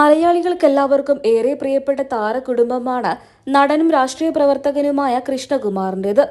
മലയാളികൾക്കെല്ലാവർക്കും ഏറെ പ്രിയപ്പെട്ട താരകുടുംബമാണ് നടനും രാഷ്ട്രീയ പ്രവർത്തകനുമായ കൃഷ്ണകുമാറിന്റേത്.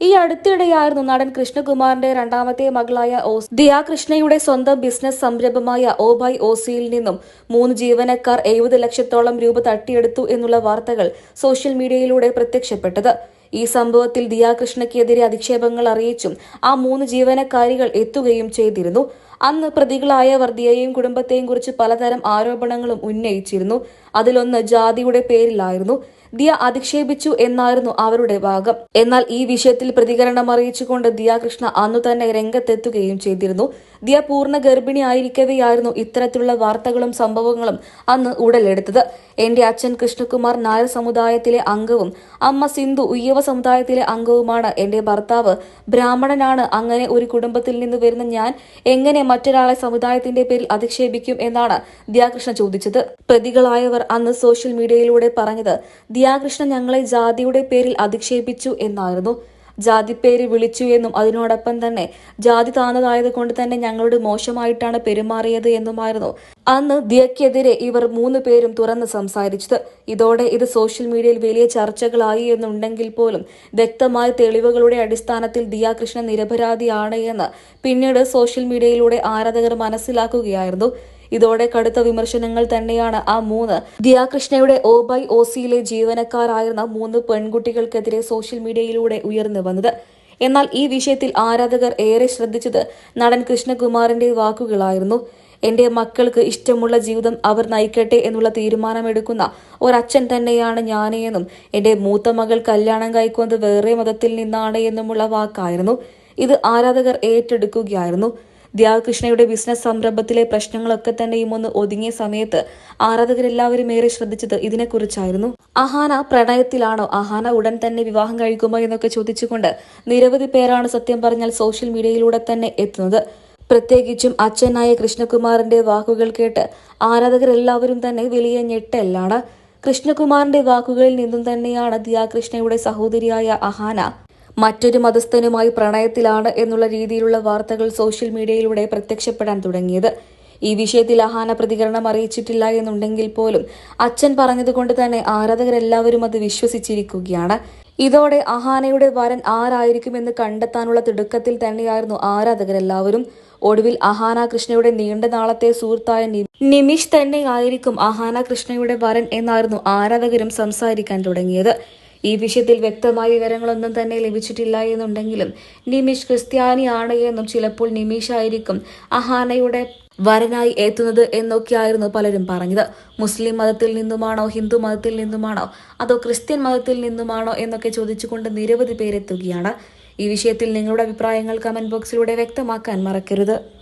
ഈ അടുത്തിടെയായിരുന്നു നടൻ കൃഷ്ണകുമാറിന്റെ രണ്ടാമത്തെ മകളായ ഓസ് ദിയാ കൃഷ്ണയുടെ സ്വന്തം ബിസിനസ് സംരംഭമായ ഓബൈ ഓസിയിൽ നിന്നും മൂന്ന് ജീവനക്കാർ എഴുപത് ലക്ഷത്തോളം രൂപ തട്ടിയെടുത്തു എന്നുള്ള വാർത്തകൾ സോഷ്യൽ മീഡിയയിലൂടെ പ്രത്യക്ഷപ്പെട്ടത്. ഈ സംഭവത്തിൽ ദിയാകൃഷ്ണയ്ക്കെതിരെ അധിക്ഷേപങ്ങൾ അറിയിച്ചും ആ മൂന്ന് ജീവനക്കാരികൾ എത്തുകയും ചെയ്തിരുന്നു. അന്ന് പ്രതികളായവർ ദിയയെയും കുടുംബത്തെയും കുറിച്ച് പലതരം ആരോപണങ്ങളും ഉന്നയിച്ചിരുന്നു. അതിലൊന്ന് ജാതിയുടെ പേരിലായിരുന്നു. ദിയ അധിക്ഷേപിച്ചു എന്നായിരുന്നു അവരുടെ ഭാഗം എന്നാൽ ഈ വിഷയത്തിൽ പ്രതികരണം അറിയിച്ചുകൊണ്ട് ദിയാകൃഷ്ണ അന്നു തന്നെ രംഗത്തെത്തുകയും ചെയ്തിരുന്നു. ദിയ പൂർണ ഗർഭിണിയായിരിക്കവെയായിരുന്നു ഇത്തരത്തിലുള്ള വാർത്തകളും സംഭവങ്ങളും അന്ന് ഉടലെടുത്തത്. എന്റെ അച്ഛൻ കൃഷ്ണകുമാർ നായർ സമുദായത്തിലെ അംഗവും അമ്മ സിന്ധു ഉയ്യവ സമുദായത്തിലെ അംഗവുമാണ് എന്റെ ഭർത്താവ്. ബ്രാഹ്മണനാണ്. അങ്ങനെ ഒരു കുടുംബത്തിൽ നിന്ന് വരുന്ന ഞാൻ എങ്ങനെ മറ്റൊരാളെ സമുദായത്തിന്റെ പേരിൽ അധിക്ഷേപിക്കും എന്നാണ് ദിയാകൃഷ്ണ ചോദിച്ചത്. പ്രതികളായവർ അന്ന് സോഷ്യൽ മീഡിയയിലൂടെ പറഞ്ഞത് ദിയാകൃഷ്ണ ഞങ്ങളെ ജാതിയുടെ പേരിൽ അധിക്ഷേപിച്ചു എന്നായിരുന്നു. ജാതിപ്പേര് വിളിച്ചു എന്നും അതിനോടൊപ്പം തന്നെ ജാതി താന്നതായത് കൊണ്ട് തന്നെ ഞങ്ങളോട് മോശമായിട്ടാണ് പെരുമാറിയത് എന്നുമായിരുന്നു. അന്ന് ദിയക്കെതിരെ ഇവർ മൂന്ന് പേരും തുറന്ന് സംസാരിച്ചത്. ഇതോടെ ഇത് സോഷ്യൽ മീഡിയയിൽ വലിയ ചർച്ചകളായി എന്നുണ്ടെങ്കിൽ പോലും വ്യക്തമായ തെളിവുകളുടെ അടിസ്ഥാനത്തിൽ ദിയ കൃഷ്ണ നിരപരാധിയാണ് എന്ന് പിന്നീട് സോഷ്യൽ മീഡിയയിലൂടെ ആരാധകർ മനസ്സിലാക്കുകയായിരുന്നു. ഇതോടെ കടുത്ത വിമർശനങ്ങൾ തന്നെയാണ് ആ മൂന്ന്. ദിയാകൃഷ്ണയുടെ ഒ ബൈ ഒ സിയിലെ ജീവനക്കാരായിരുന്ന മൂന്ന് പെൺകുട്ടികൾക്കെതിരെ സോഷ്യൽ മീഡിയയിലൂടെ ഉയർന്നു വന്നത്. എന്നാൽ ഈ വിഷയത്തിൽ ആരാധകർ ഏറെ ശ്രദ്ധിച്ചത് നടൻ കൃഷ്ണകുമാറിന്റെ വാക്കുകളായിരുന്നു. എന്റെ മക്കൾക്ക് ഇഷ്ടമുള്ള ജീവിതം അവർ നയിക്കട്ടെ എന്നുള്ള തീരുമാനമെടുക്കുന്ന ഒരച്ഛൻ തന്നെയാണ് ഞാനെന്നും എന്റെ മൂത്ത മകൾ കല്യാണം കഴിക്കുന്നത് വേറെ മതത്തിൽ നിന്നാണ് എന്നുമുള്ള വാക്കായിരുന്നു. ഇത് ആരാധകർ ഏറ്റെടുക്കുകയായിരുന്നു. ദ്യാകൃഷ്ണയുടെ ബിസിനസ് സംരംഭത്തിലെ പ്രശ്നങ്ങളൊക്കെ തന്നെയും ഒന്ന് ഒതുങ്ങിയ സമയത്ത് ആരാധകരെല്ലാവരും ഏറെ ശ്രദ്ധിച്ചത് ഇതിനെക്കുറിച്ചായിരുന്നു. അഹാന പ്രണയത്തിലാണോ? അഹാന ഉടൻ തന്നെ വിവാഹം കഴിക്കുമോ എന്നൊക്കെ ചോദിച്ചുകൊണ്ട് നിരവധി പേരാണ് സത്യം പറഞ്ഞാൽ സോഷ്യൽ മീഡിയയിലൂടെ തന്നെ എത്തുന്നത്. പ്രത്യേകിച്ചും അച്ഛനായ കൃഷ്ണകുമാറിന്റെ വാക്കുകൾ കേട്ട് ആരാധകരെല്ലാവരും തന്നെ വലിയ ഞെട്ടലാണ് കൃഷ്ണകുമാറിന്റെ വാക്കുകളിൽ നിന്നും തന്നെയാണ് ദിയാകൃഷ്ണയുടെ സഹോദരിയായ അഹാന മറ്റൊരു മതസ്ഥനുമായി പ്രണയത്തിലാണ് എന്നുള്ള രീതിയിലുള്ള വാർത്തകൾ സോഷ്യൽ മീഡിയയിലൂടെ പ്രത്യക്ഷപ്പെടാൻ തുടങ്ങിയത്. ഈ വിഷയത്തിൽ അഹാന പ്രതികരണം അറിയിച്ചിട്ടില്ല എന്നുണ്ടെങ്കിൽ പോലും അച്ഛൻ പറഞ്ഞതുകൊണ്ട് തന്നെ ആരാധകരെല്ലാവരും അത് വിശ്വസിച്ചിരിക്കുകയാണ്. ഇതോടെ അഹാനയുടെ വരൻ ആരായിരിക്കുമെന്ന് കണ്ടെത്താനുള്ള തിടുക്കത്തിൽ തന്നെയായിരുന്നു ആരാധകരെല്ലാവരും. ഒടുവിൽ അഹാന കൃഷ്ണയുടെ നീണ്ട നാളത്തെ സുഹൃത്തായ നിമിഷ് തന്നെയായിരിക്കും അഹാന കൃഷ്ണയുടെ വരൻ എന്നായിരുന്നു ആരാധകരും സംസാരിക്കാൻ തുടങ്ങിയത്. ഈ വിഷയത്തിൽ വ്യക്തമായ വിവരങ്ങളൊന്നും തന്നെ ലഭിച്ചിട്ടില്ല എന്നുണ്ടെങ്കിലും നിമിഷ് ക്രിസ്ത്യാനിയാണ് എന്നും ചിലപ്പോൾ നിമിഷ് ആയിരിക്കും അഹാനയുടെ വരനായി എത്തുന്നത് എന്നൊക്കെയായിരുന്നു പലരും പറഞ്ഞത്. മുസ്ലിം മതത്തിൽ നിന്നുമാണോ ഹിന്ദു മതത്തിൽ നിന്നുമാണോ അതോ ക്രിസ്ത്യൻ മതത്തിൽ നിന്നുമാണോ എന്നൊക്കെ ചോദിച്ചുകൊണ്ട് നിരവധി പേരെത്തുകയാണ്. ഈ വിഷയത്തിൽ നിങ്ങളുടെ അഭിപ്രായങ്ങൾ കമന്റ് ബോക്സിലൂടെ വ്യക്തമാക്കാൻ മറക്കരുത്.